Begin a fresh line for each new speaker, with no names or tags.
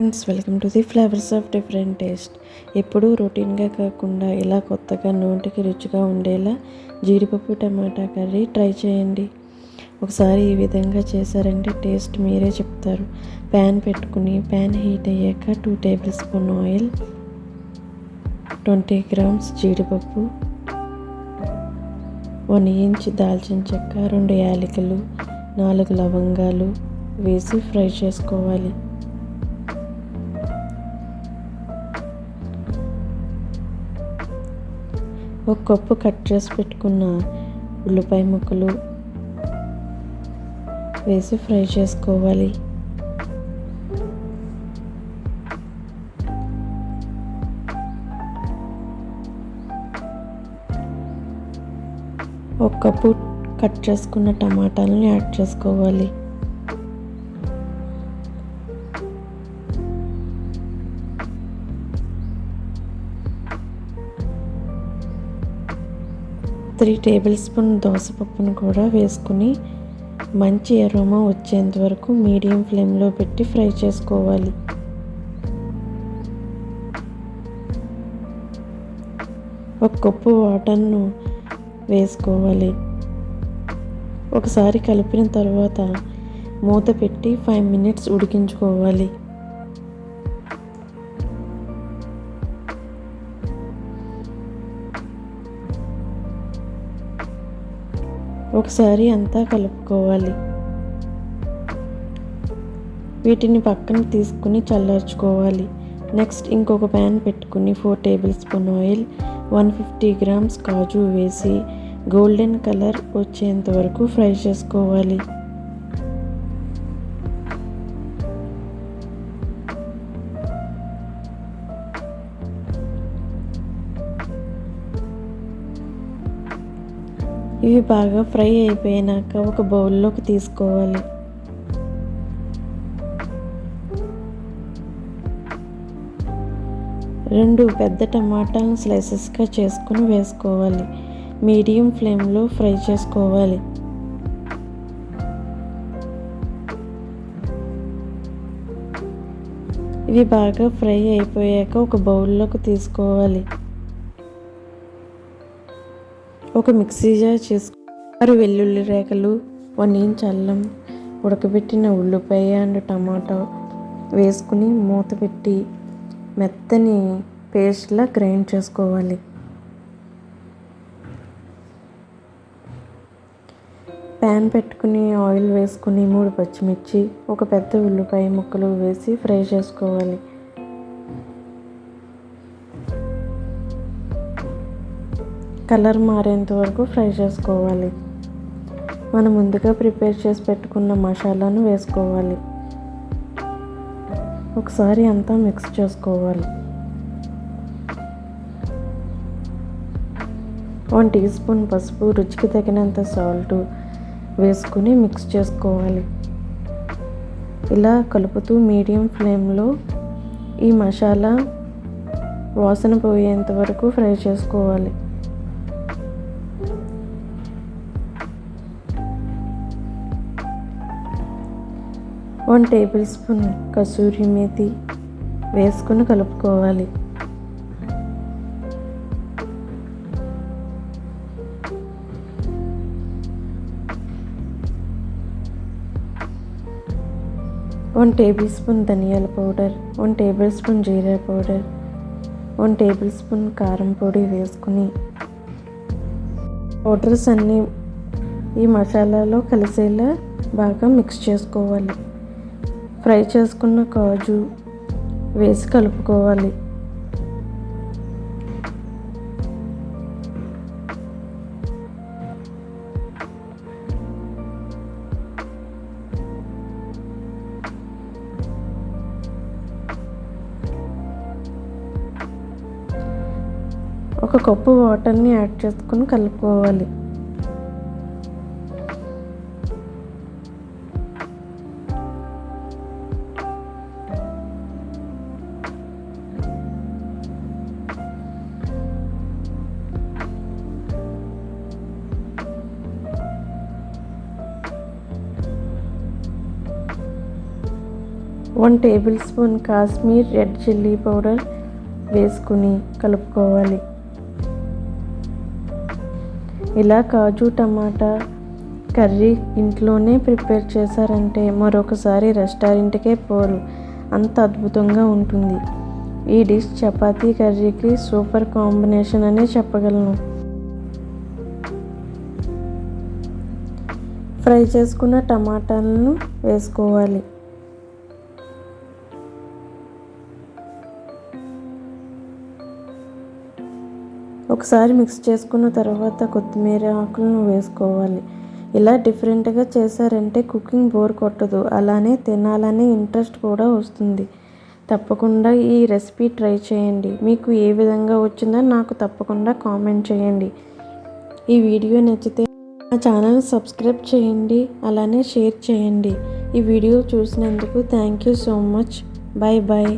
Friends welcome to the flavours of different taste ఎప్పుడూ రొటీన్గా కాకుండా ఇలా కొత్తగా నోటికి రుచిగా ఉండేలా జీడిపప్పు టమాటా కర్రీ ట్రై చేయండి. ఒకసారి ఈ విధంగా చేశారంటే టేస్ట్ మీరే చెప్తారు. ప్యాన్ పెట్టుకుని ప్యాన్ హీట్ అయ్యాక two tablespoon oil twenty grams జీడిపప్పు వన్ ఇంచ్ దాల్చిన చెక్క రెండు యాలకులు నాలుగు లవంగాలు వేసి ఫ్రై చేసుకోవాలి. ఒక కప్పు కట్ చేసి పెట్టుకున్న ఉల్లిపాయ ముక్కలు వేసి ఫ్రై చేసుకోవాలి. ఒక కప్పు కట్ చేసుకున్న టమాటాలను యాడ్ చేసుకోవాలి. త్రీ టేబుల్ స్పూన్ దోసపప్పును కూడా వేసుకుని మంచి ఎరోమా వచ్చేంత వరకు మీడియం ఫ్లేమ్లో పెట్టి ఫ్రై చేసుకోవాలి. ఒక కప్పు వాటర్ను వేసుకోవాలి. ఒకసారి కలిపిన తర్వాత మూత పెట్టి ఫైవ్ మినిట్స్ ఉడికించుకోవాలి. ఒకసారి అంతా కలుపుకోవాలి. వీటిని పక్కన తీసుకుని చల్లార్చుకోవాలి. నెక్స్ట్ ఇంకొక ప్యాన్ పెట్టుకుని four tablespoon oil one fifty grams కాజు వేసి గోల్డెన్ కలర్ వచ్చేంత వరకు ఫ్రై చేసుకోవాలి. ఇవి బాగా ఫ్రై అయిపోయినాక ఒక బౌల్లోకి తీసుకోవాలి. రెండు పెద్ద టమాటాలను స్లైసెస్గా చేసుకుని వేసుకోవాలి. మీడియం ఫ్లేమ్లో ఫ్రై చేసుకోవాలి. ఇవి బాగా ఫ్రై అయిపోయాక ఒక బౌల్లోకి తీసుకోవాలి. ఒక మిక్సీ జార్ చేసుకున్నారు వెల్లుల్లి రేఖలు వన్ ఇంచ్ అల్లం ఉడకబెట్టిన ఉల్లిపాయ అండ్ టమాటో వేసుకుని మూత పెట్టి మెత్తని పేస్ట్లా గ్రైండ్ చేసుకోవాలి. ప్యాన్ పెట్టుకుని ఆయిల్ వేసుకుని మూడు పచ్చిమిర్చి ఒక పెద్ద ఉల్లిపాయ ముక్కలు వేసి ఫ్రై చేసుకోవాలి. కలర్ మారేంత వరకు ఫ్రై చేసుకోవాలి. మనం ముందుగా ప్రిపేర్ చేసి పెట్టుకున్న మసాలాను వేసుకోవాలి. ఒకసారి అంతా మిక్స్ చేసుకోవాలి. వన్ టీ స్పూన్ పసుపు రుచికి తగినంత సాల్ట్ వేసుకుని మిక్స్ చేసుకోవాలి. ఇలా కలుపుతూ మీడియం ఫ్లేమ్లో ఈ మసాలా వాసన పోయేంత వరకు ఫ్రై చేసుకోవాలి. వన్ టేబుల్ స్పూన్ కసూరి మేతి వేసుకుని కలుపుకోవాలి. వన్ టేబుల్ స్పూన్ ధనియాల పౌడర్ వన్ టేబుల్ స్పూన్ జీరా పౌడర్ వన్ టేబుల్ స్పూన్ కారం పొడి వేసుకుని పౌడర్స్ అన్నీ ఈ మసాలాలో కలిసేలా బాగా మిక్స్ చేసుకోవాలి. ఫ్రై చేసుకున్న కాజు వేసి కలుపుకోవాలి. ఒక కప్పు వాటర్ని యాడ్ చేసుకుని కలుపుకోవాలి. One tablespoon Kashmir red chilli powder వేసుకుని కలుపుకోవాలి. ఇలా కాజు టమాటా కర్రీ ఇంట్లోనే ప్రిపేర్ చేశారంటే మరొకసారి రెస్టారెంట్కే పోరు. అంత అద్భుతంగా ఉంటుంది. ఈ డిష్ చపాతీ కర్రీకి సూపర్ కాంబినేషన్ అనే చెప్పగలను. ఫ్రై చేసుకున్న టమాటాలను వేసుకోవాలి. ఒకసారి మిక్స్ చేసుకున్న తర్వాత కొత్తిమీర ఆకులను వేసుకోవాలి. ఇలా డిఫరెంట్గా చేశారంటే కుకింగ్ బోర్ కొట్టదు. అలానే తినాలనే ఇంట్రెస్ట్ కూడా వస్తుంది. తప్పకుండా ఈ రెసిపీ ట్రై చేయండి. మీకు ఏ విధంగా వచ్చిందో నాకు తప్పకుండా కామెంట్ చేయండి. ఈ వీడియో నచ్చితే నా ఛానల్ సబ్స్క్రైబ్ చేయండి. అలానే షేర్ చేయండి. ఈ వీడియో చూసినందుకు thank you so much bye bye